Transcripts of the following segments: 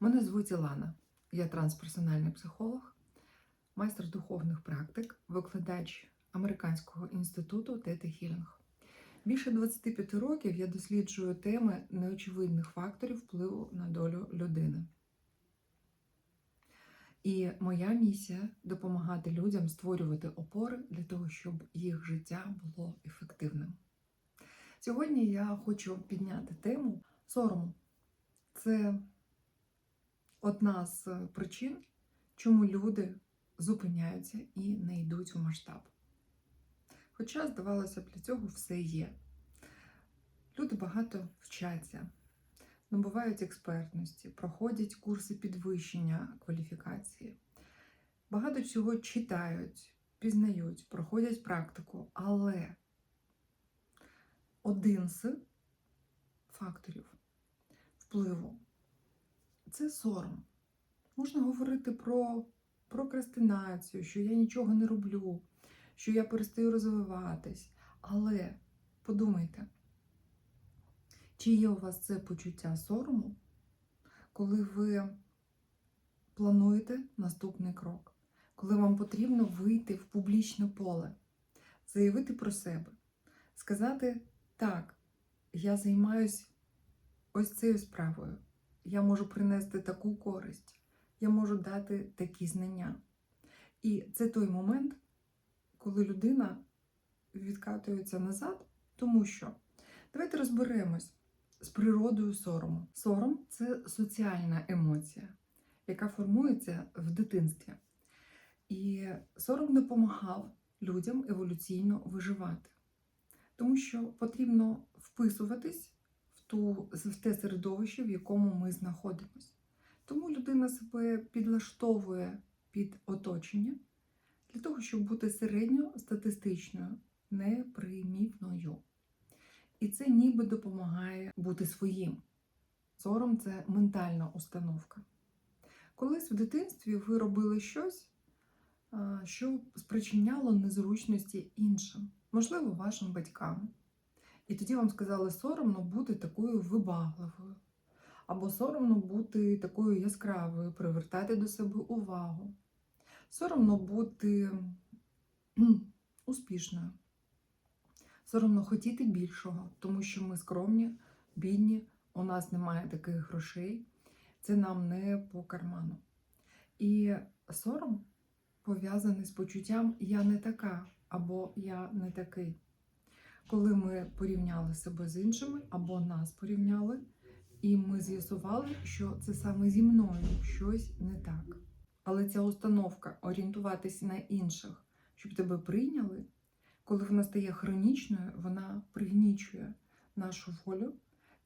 Мене звуть Ілана. Я трансперсональний психолог, майстер духовних практик, викладач Американського інституту Тета Хілінг. Більше 25 років я досліджую теми неочевидних факторів впливу на долю людини. І моя місія допомагати людям створювати опори для того, щоб їх життя було ефективним. Сьогодні я хочу підняти тему сорому. Це одна з причин, чому люди зупиняються і не йдуть у масштаб. Хоча, здавалося б, для цього все є. Люди багато вчаться, набувають експертності, проходять курси підвищення кваліфікації, багато чого читають, пізнають, проходять практику, але один з факторів впливу це сором. Можна говорити про прокрастинацію, що я нічого не роблю, що я перестаю розвиватись. Але подумайте, чи є у вас це почуття сорому, коли ви плануєте наступний крок, коли вам потрібно вийти в публічне поле, заявити про себе, сказати так, я займаюсь ось цією справою, я можу принести таку користь, я можу дати такі знання. І це той момент, коли людина відкатується назад, тому що давайте розберемось з природою сорому. Сором це соціальна емоція, яка формується в дитинстві. І сором допомагав людям еволюційно виживати, тому що потрібно вписуватись ту, в те середовище, в якому ми знаходимося. Тому людина себе підлаштовує під оточення для того, щоб бути середньостатистичною, непримітною. І це ніби допомагає бути своїм. Сором це ментальна установка. Колись в дитинстві ви робили щось, що спричиняло незручності іншим, можливо, вашим батькам. І тоді вам сказали, соромно бути такою вибагливою, або соромно бути такою яскравою, привертати до себе увагу. Соромно бути успішною. Соромно хотіти більшого, тому що ми скромні, бідні, у нас немає таких грошей, це нам не по карману. І сором пов'язаний з почуттям я не така або я не такий. Коли ми порівняли себе з іншими, або нас порівняли, і ми з'ясували, що це саме зі мною щось не так. Але ця установка орієнтуватися на інших, щоб тебе прийняли, коли вона стає хронічною, вона пригнічує нашу волю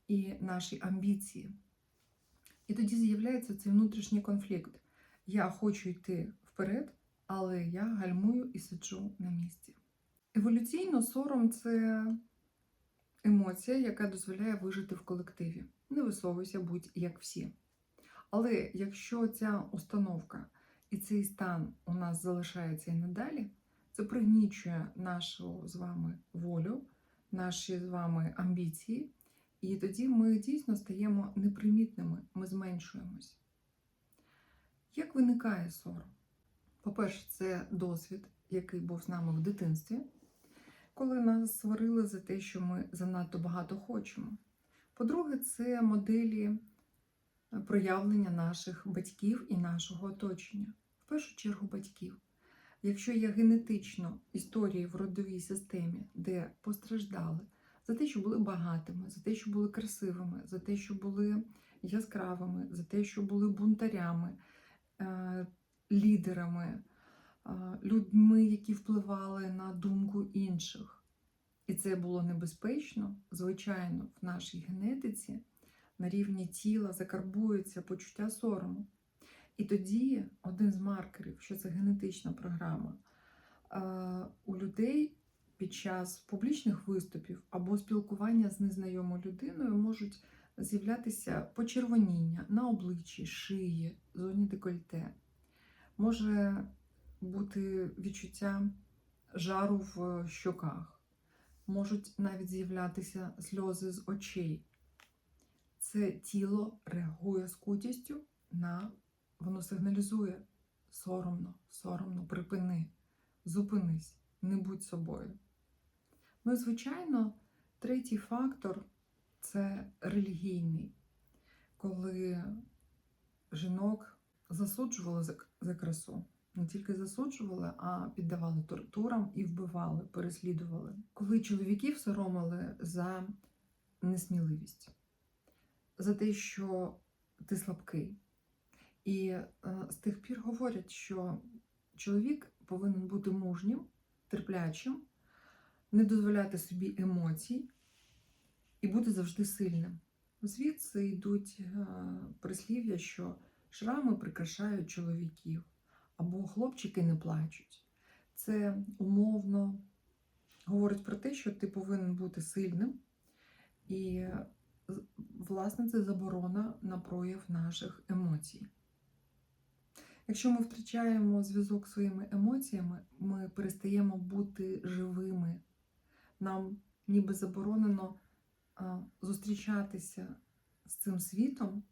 і наші амбіції. І тоді з'являється цей внутрішній конфлікт. Я хочу йти вперед, але я гальмую і сиджу на місці. Еволюційно сором це емоція, яка дозволяє вижити в колективі. Не висовуйся, будь як всі. Але якщо ця установка і цей стан у нас залишається і надалі, це пригнічує нашу з вами волю, наші з вами амбіції, і тоді ми дійсно стаємо непримітними, ми зменшуємось. Як виникає сором? По-перше, це досвід, який був з нами в дитинстві, коли нас сварили за те, що ми занадто багато хочемо. По-друге, це моделі проявлення наших батьків і нашого оточення. В першу чергу батьків. Якщо є генетично історії в родовій системі, де постраждали за те, що були багатими, за те, що були красивими, за те, що були яскравими, за те, що були бунтарями, е, лідерами, е, людьми, які впливали на думку інших. І це було небезпечно, звичайно, в нашій генетиці на рівні тіла закарбується почуття сорому. І тоді один з маркерів, що це генетична програма, у людей під час публічних виступів або спілкування з незнайомою людиною можуть з'являтися почервоніння на обличчі, шиї, зоні декольте. Може бути відчуття жару в щоках, можуть навіть з'являтися сльози з очей. Це тіло реагує скутістю на воно сигналізує соромно, соромно, припини, зупинись, не будь собою. Ну і, звичайно, третій фактор це релігійний, коли жінок засуджували за, за красу. Не тільки засуджували, а піддавали тортурам і вбивали, переслідували. Коли чоловіків соромили за несміливість, за те, що ти слабкий. І е, з тих пір говорять, що чоловік повинен бути мужнім, терплячим, не дозволяти собі емоцій і бути завжди сильним. Звідси йдуть е, прислів'я, що шрами прикрашають чоловіків, або хлопчики не плачуть. Це умовно говорить про те, що ти повинен бути сильним, і, власне, це заборона на прояв наших емоцій. Якщо ми втрачаємо зв'язок зі своїми емоціями, ми перестаємо бути живими. Нам ніби заборонено зустрічатися з цим світом,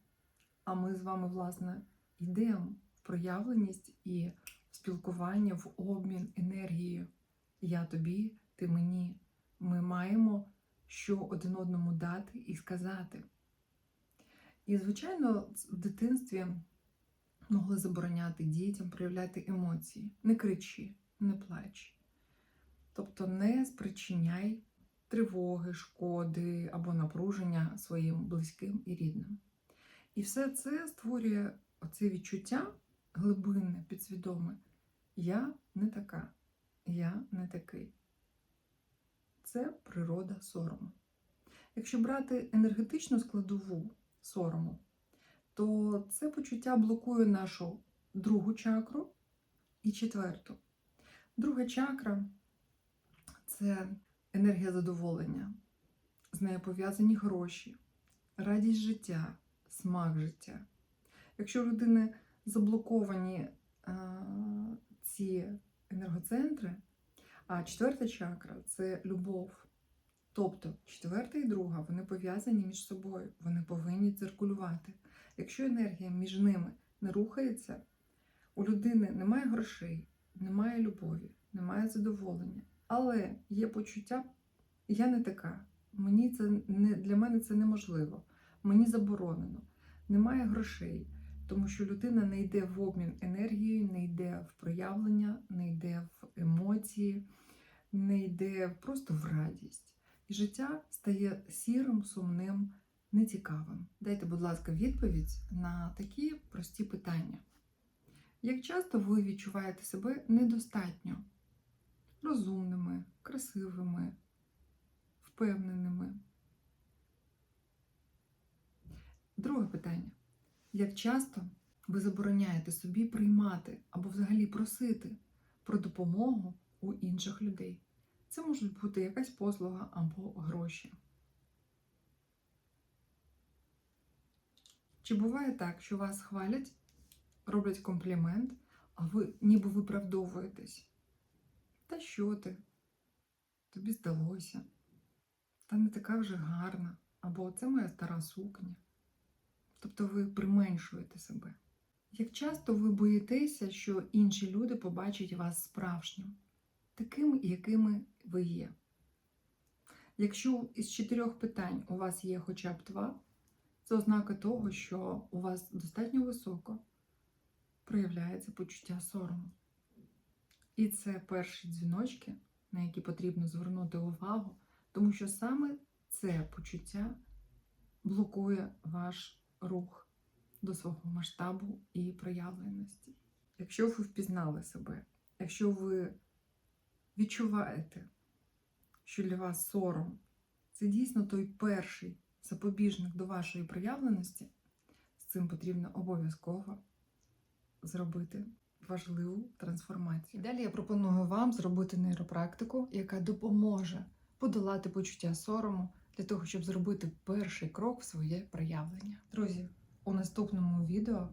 а ми з вами, власне, йдемо проявленість і спілкування, в обмін енергією. Я тобі, ти мені. Ми маємо що один одному дати і сказати. І, звичайно, в дитинстві могли забороняти дітям проявляти емоції. Не кричи, не плач. Тобто не спричиняй тривоги, шкоди або напруження своїм близьким і рідним. І все це створює оце відчуття глибинне, підсвідоме. Я не така, я не такий. Це природа сорому. Якщо брати енергетичну складову сорому, то це почуття блокує нашу другу чакру і четверту. Друга чакра це енергія задоволення. З нею пов'язані гроші, радість життя, смак життя. Якщо людини заблоковані а, ці енергоцентри, а четверта чакра це любов. Тобто четверта і друга вони пов'язані між собою, вони повинні циркулювати. Якщо енергія між ними не рухається, у людини немає грошей, немає любові, немає задоволення. Але є почуття, я не така. Мені це не для мене це неможливо. Мені заборонено. Немає грошей, тому що людина не йде в обмін енергією, не йде в проявлення, не йде в емоції, не йде просто в радість. І життя стає сірим, сумним, нецікавим. Дайте, будь ласка, відповідь на такі прості питання. Як часто ви відчуваєте себе недостатньо розумними, красивими, впевненими? Друге питання. Як часто ви забороняєте собі приймати або взагалі просити про допомогу у інших людей? Це може бути якась послуга або гроші. Чи буває так, що вас хвалять, роблять комплімент, а ви ніби виправдовуєтесь? Та що ти? Тобі здалося? Та не така вже гарна, або це моя стара сукня. Тобто ви применшуєте себе. Як часто ви боїтеся, що інші люди побачать вас справжнім, таким, якими ви є? Якщо із чотирьох питань у вас є хоча б два, це ознака того, що у вас достатньо високо проявляється почуття сорому. І це перші дзвіночки, на які потрібно звернути увагу, тому що саме це почуття блокує ваш рух до свого масштабу і проявленості. Якщо ви впізнали себе, якщо ви відчуваєте, що для вас сором це дійсно той перший запобіжник до вашої проявленості, з цим потрібно обов'язково зробити важливу трансформацію. Далі я пропоную вам зробити нейропрактику, яка допоможе подолати почуття сорому для того, щоб зробити перший крок в своє проявлення. Друзі, у наступному відео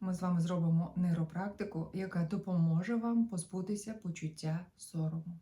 ми з вами зробимо нейропрактику, яка допоможе вам позбутися почуття сорому.